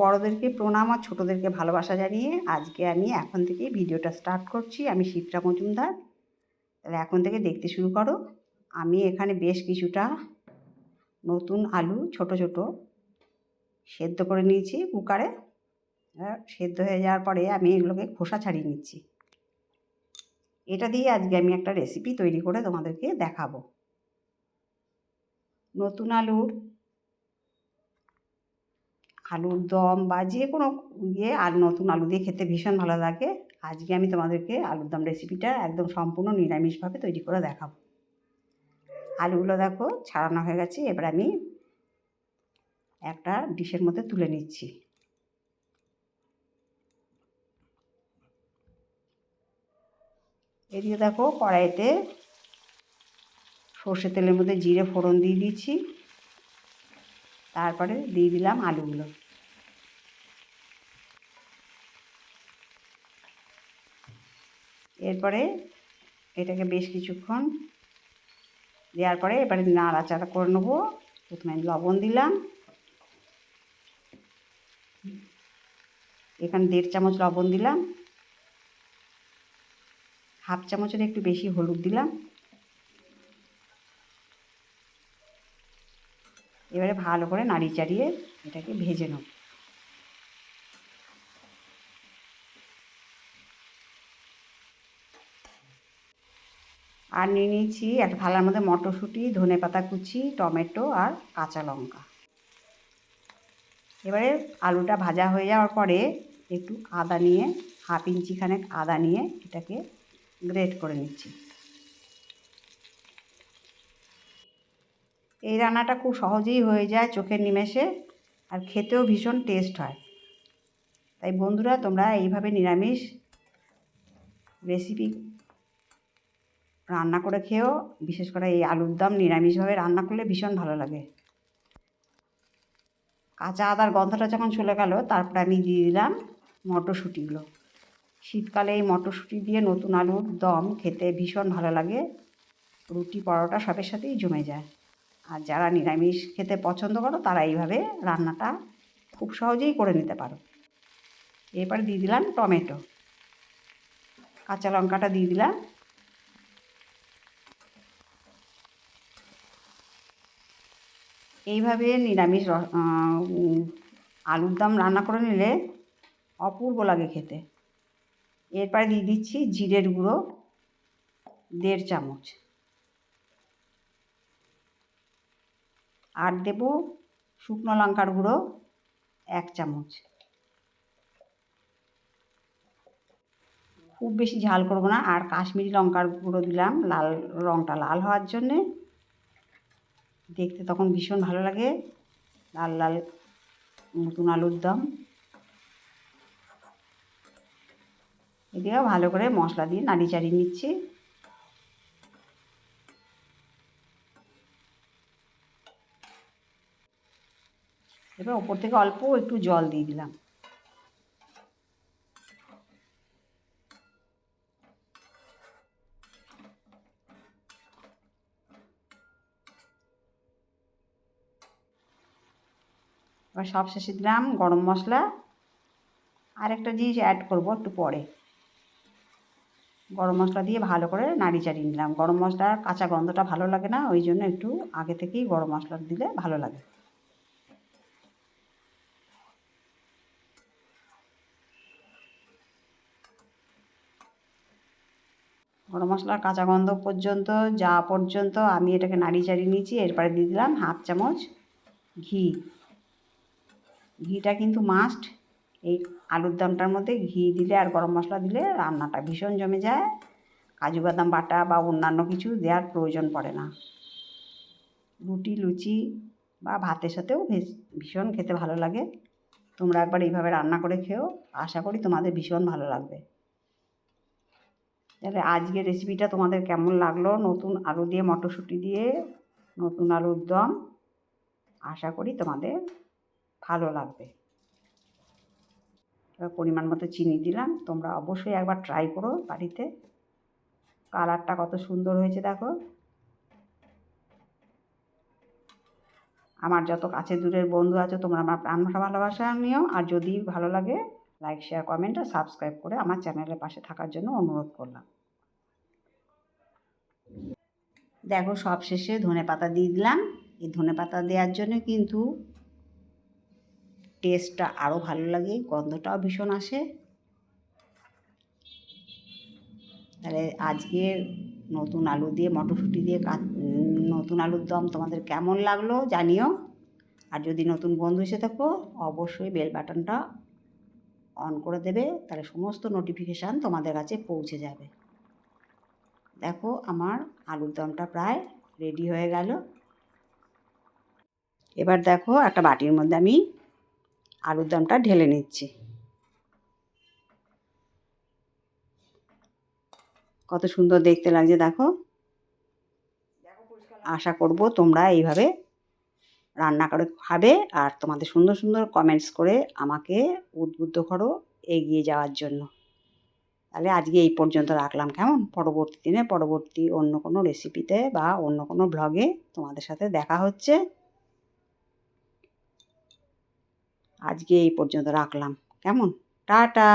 বড়োদেরকে প্রণাম আর ছোটোদেরকে ভালোবাসা জানিয়ে আজকে আমি এখন থেকে ভিডিওটা স্টার্ট করছি। আমি শিপ্রা মজুমদার। তাহলে এখন থেকে দেখতে শুরু করো। আমি এখানে বেশ কিছুটা নতুন আলু, ছোট ছোট সেদ্ধ করে নিয়েছি কুকারে। সেদ্ধ হয়ে যাওয়ার পরে আমি এগুলোকে খোসা ছাড়িয়ে নিচ্ছি। এটা দিয়ে আজকে আমি একটা রেসিপি তৈরি করে তোমাদেরকে দেখাবো। নতুন আলুর আলুর দম বা যে কোনো ইয়ে আর নতুন আলু দিয়ে খেতে ভীষণ ভালো লাগে। আজকে আমি তোমাদেরকে আলুর দম রেসিপিটা একদম সম্পূর্ণ নিরামিষভাবে তৈরি করে দেখাবো। আলুগুলো দেখো ছাড়ানো হয়ে গেছে, এবার আমি একটা ডিশের মধ্যে তুলে নিচ্ছি। এদিকে দেখো কড়াইতে সর্ষে তেলের মধ্যে জিরে ফোড়ন দিয়ে দিচ্ছি। তারপরে দিয়ে দিলাম আলুগুলো। এরপরে এটাকে বেশ কিছুক্ষণ দেওয়ার পরে এবারে নাড়াচাড়া করে নেব। প্রথমে লবণ দিলাম। এখানে দেড় চামচ লবণ দিলাম। হাফ চামচের একটু বেশি হলুদ দিলাম। এবারে ভালো করে নাড়িয়ে চাড়িয়ে এটাকে ভেজে নেব। আর নিয়ে নিয়েছি একটা থালার মধ্যে মটরশুঁটি, ধনে পাতা কুচি, টমেটো আর কাঁচা লঙ্কা। এবারে আলুটা ভাজা হয়ে যাওয়ার পরে একটু আদা নিয়ে, হাফ ইঞ্চিখানেক আদা নিয়ে এটাকে গ্রেট করে নিচ্ছি। এই রান্নাটা খুব সহজেই হয়ে যায় চোখের নিমেষে আর খেতেও ভীষণ টেস্ট হয়। তাই বন্ধুরা, তোমরা এইভাবে নিরামিষ রেসিপি রান্না করে খেয়েও, বিশেষ করে এই আলুর দম নিরামিষভাবে রান্না করলে ভীষণ ভালো লাগে। কাঁচা আদার গন্ধটা যখন চলে গেল, তারপরে আমি দিয়ে দিলাম মটরশুঁটিগুলো। শীতকালে এই মটরশুঁটি দিয়ে নতুন আলুর দম খেতে ভীষণ ভালো লাগে। রুটি, পরোটা সবের সাথেই জমে যায়। আর যারা নিরামিষ খেতে পছন্দ করো, তারা এইভাবে রান্নাটা খুব সহজেই করে নিতে পারো। এরপরে দিয়ে দিলাম টমেটো। কাঁচা লঙ্কাটা দিয়ে দিলাম। এইভাবে নিরামিষ আলুর দম রান্না করে নিলে অপূর্ব লাগে খেতে। এরপরে দিয়ে দিচ্ছি জিরের গুঁড়ো, দেড় চামচ। আর দেব শুকনো লঙ্কার গুঁড়ো এক চামচ। খুব বেশি ঝাল করব না, আর কাশ্মীরি লঙ্কার গুঁড়ো দিলাম লাল রঙটা লাল হওয়ার জন্যে। দেখতে তখন ভীষণ ভালো লাগে, লাল লাল নতুন আলুর দম। এদিকেও ভালো করে মশলা দিয়ে নাড়ি চাড়িয়ে নিচ্ছি। এবার ওপর থেকে অল্প একটু জল দিয়ে দিলাম। এবার সব শেষে দিলাম গরম মশলা। আর একটা জিনিস অ্যাড করব একটু পরে। গরম মশলা দিয়ে ভালো করে নাড়ি চাড়িয়ে নিলাম। গরম মশলার কাঁচা গন্ধটা ভালো লাগে না, ওই জন্য একটু আগে থেকেই গরম মশলা দিলে ভালো লাগে। গরম মশলার কাঁচা গন্ধ পর্যন্ত, যা পর্যন্ত আমি এটাকে নাড়ি চাড়িয়ে নিয়েছি, এরপরে দিয়ে দিলাম হাফ চামচ ঘি। ঘিটা কিন্তু মাস্ট এই আলুর দমটার মধ্যে ঘি দিলে আর গরম মশলা দিলে রান্নাটা ভীষণ জমে যায়। কাজু বাদাম বাটা বা অন্যান্য কিছু দেওয়ার প্রয়োজন পড়ে না। রুটি, লুচি বা ভাতের সাথেও ভীষণ খেতে ভালো লাগে। তোমরা একবার এইভাবে রান্না করে খেও। আশা করি তোমাদের ভীষণ ভালো লাগবে। তাহলে আজকের রেসিপিটা তোমাদের কেমন লাগল? নতুন আলু দিয়ে মটরশুঁটি দিয়ে নতুন আলুর দম। আশা করি তোমাদের ভালো লাগবে। পরিমাণ মতো চিনি দিলাম। তোমরা অবশ্যই একবার ট্রাই করো বাড়িতে। কালারটা কত সুন্দর হয়েছে দেখো। আমার যত কাছে দূরের বন্ধু আছে তোমরা আমার প্রাণ ভালোবাসা নিও। আর যদি ভালো লাগে লাইক শেয়ার কমেন্ট আর সাবস্ক্রাইব করে আমার চ্যানেলের পাশে থাকার জন্য অনুরোধ করলাম। দেখো, সব শেষে ধনে পাতা দিয়ে দিলাম। এই ধনে পাতা দেওয়ার জন্য কিন্তু টেস্টটা আরও ভালো লাগে, গন্ধটাও ভীষণ আসে। তাহলে আজকে নতুন আলু দিয়ে, মটরশুঁটি দিয়ে নতুন আলুর দম তোমাদের কেমন লাগল জানিও। আর যদি নতুন বন্ধু এসে থাকো, অবশ্যই বেল বাটনটা অন করে দেবে, তাহলে সমস্ত নোটিফিকেশান তোমাদের কাছে পৌঁছে যাবে। দেখো আমার আলুর দমটা প্রায় রেডি হয়ে গেল। এবার দেখো একটা বাটির মধ্যে আমি আলুর দমটা ঢেলে নিচ্ছি। কত সুন্দর দেখতে লাগছে, দেখো। আশা করব তোমরা এইভাবে রান্না করে খাবে আর তোমাদের সুন্দর সুন্দর কমেন্টস করে আমাকে উদ্বুদ্ধ করো এগিয়ে যাওয়ার জন্য। তাহলে আজকে এই পর্যন্ত রাখলাম। কেমন? পরবর্তী দিনে, পরবর্তী অন্য কোনো রেসিপিতে বা অন্য কোনো ব্লগে তোমাদের সাথে দেখা হচ্ছে। আজকে এই পর্যন্ত রাখলাম। কেমন? টাটা!